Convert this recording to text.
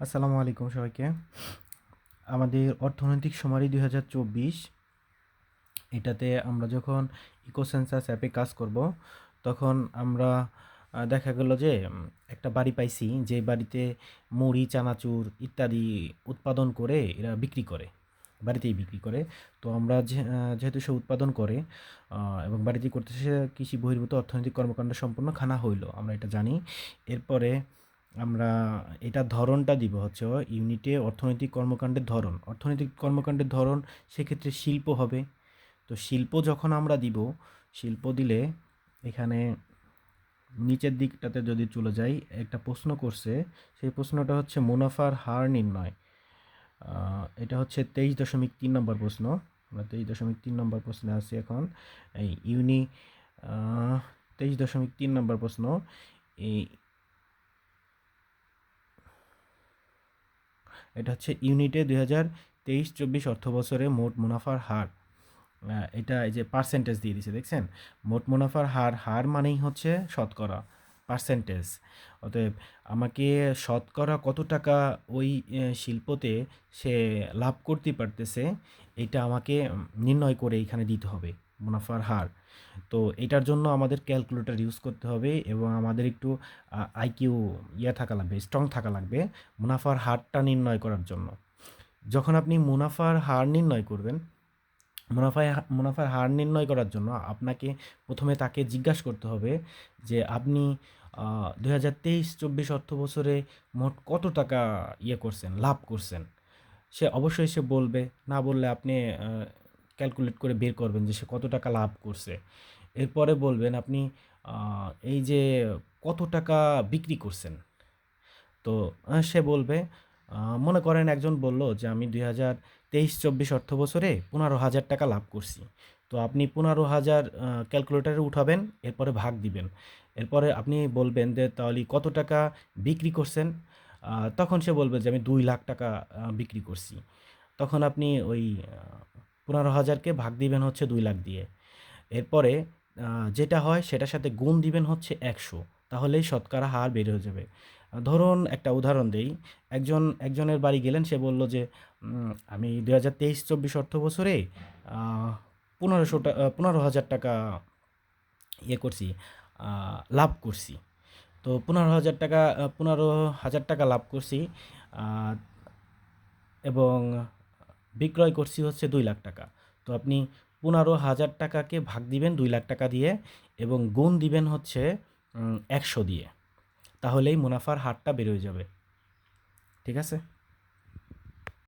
আসসালামু আলাইকুম সবাইকে। আমাদের অর্থনৈতিক সুমারি দুই হাজার চব্বিশ, এটাতে আমরা যখন ইকোসেন্সাস অ্যাপে কাজ করব, তখন আমরা দেখা গেল যে একটা বাড়ি পাইছি, যে বাড়িতে মুড়ি, চানাচুর ইত্যাদি উৎপাদন করে এরা বিক্রি করে, বাড়িতেই বিক্রি করে। তো আমরা যেহেতু সে উৎপাদন করে এবং বাড়িতেই করতেছে কৃষি বহির্ভূত অর্থনৈতিক কর্মকাণ্ড সম্পূর্ণ খানা হইল, আমরা এটা জানি। এরপরে আমরা এটার ধরনটা দিব হচ্ছে ইউনিটে অর্থনৈতিক কর্মকাণ্ডের ধরন। অর্থনৈতিক কর্মকাণ্ডের ধরন সেক্ষেত্রে শিল্প হবে। তো শিল্প যখন আমরা দিব, শিল্প দিলে এখানে নিচের দিকটাতে যদি চলে যাই, একটা প্রশ্ন করছে, সেই প্রশ্নটা হচ্ছে মুনাফার হার নির্ণয়। এটা হচ্ছে তেইশ দশমিক তিন নম্বর প্রশ্ন। আমরা তেইশ দশমিক তিন নম্বর প্রশ্নে আছি এখন। এই ইউনি তেইশ দশমিক তিন নম্বর প্রশ্ন। এই এটা হচ্ছে ইউনিটে দুই হাজার তেইশ চব্বিশ অর্থ বছরে মোট মুনাফার হার। এটা এই যে পার্সেন্টেজ দিয়ে দিছে দেখছেন? মোট মুনাফার হার হার মানেই হচ্ছে শতকরা। পার্সেন্টেজ অতএব আমাকে শতকরা কত টাকা ওই শিল্পতে সে লাভ করতে পারতেছে, এটা আমাকে নির্ণয় করে এখানে দিতে হবে, মুনাফার হার। তো এটার জন্য আমাদের ক্যালকুলেটর ইউজ করতে হবে এবং আমাদের একটু আইকিউ ইয়ে থাকা লাগবে স্ট্রং থাকা লাগবে, মুনাফার হারটা নির্ণয় করার জন্য। যখন আপনি মুনাফার হার নির্ণয় করবেন মুনাফায় মুনাফার হার নির্ণয় করার জন্য আপনাকে প্রথমে তাকে জিজ্ঞাসা করতে হবে যে আপনি দু হাজার তেইশ, চব্বিশ অর্থ বছরে মোট কত টাকা ইয়ে করছেন, লাভ করছেন? সে অবশ্যই সে বলবে, না বললে আপনি ক্যালকুলেট করে বের করবেন যে সে কত টাকা লাভ করছে। এরপরে বলবেন আপনি এই যে কত টাকা বিক্রি করছেন? তো সে বলবে মনে করেন একজন বলল যে আমি দুই হাজার তেইশ চব্বিশ অর্থ বছরে পনেরো হাজার টাকা লাভ করছি। তো আপনি পনেরো হাজার ক্যালকুলেটারে উঠাবেন, এরপরে ভাগ দিবেন। এরপরে আপনি বলবেন যে, তাহলে কত টাকা বিক্রি করছেন? তখন সে বলবে যে, আমি দুই লাখ টাকা বিক্রি করছি। তখন আপনি ওই পনেরো হাজারকে ভাগ দিবেন হচ্ছে দুই লাখ দিয়ে। এরপরে যেটা হয় সেটার সাথে গুণ দিবেন হচ্ছে একশো। তাহলেই শতকরা হার বের হয়ে যাবে। ধরুন একটা উদাহরণ দেই। একজন, একজনের বাড়ি গেলেন, সে বলল যে আমি দু হাজার তেইশ চব্বিশ অর্থ বছরে পনেরোশো টাকা পনেরো হাজার টাকা ইয়ে করছি লাভ করছি। তো পনেরো হাজার টাকা পনেরো হাজার টাকা লাভ করছি এবং বিক্রয় করছি হচ্ছে দুই লাখ টাকা। তো আপনি পনেরো হাজার টাকাকে ভাগ দিবেন দুই লাখ টাকা দিয়ে, এবং গুণ দিবেন হচ্ছে একশো দিয়ে। তাহলেই মুনাফার হারটা বেরোয় যাবে। ঠিক আছে?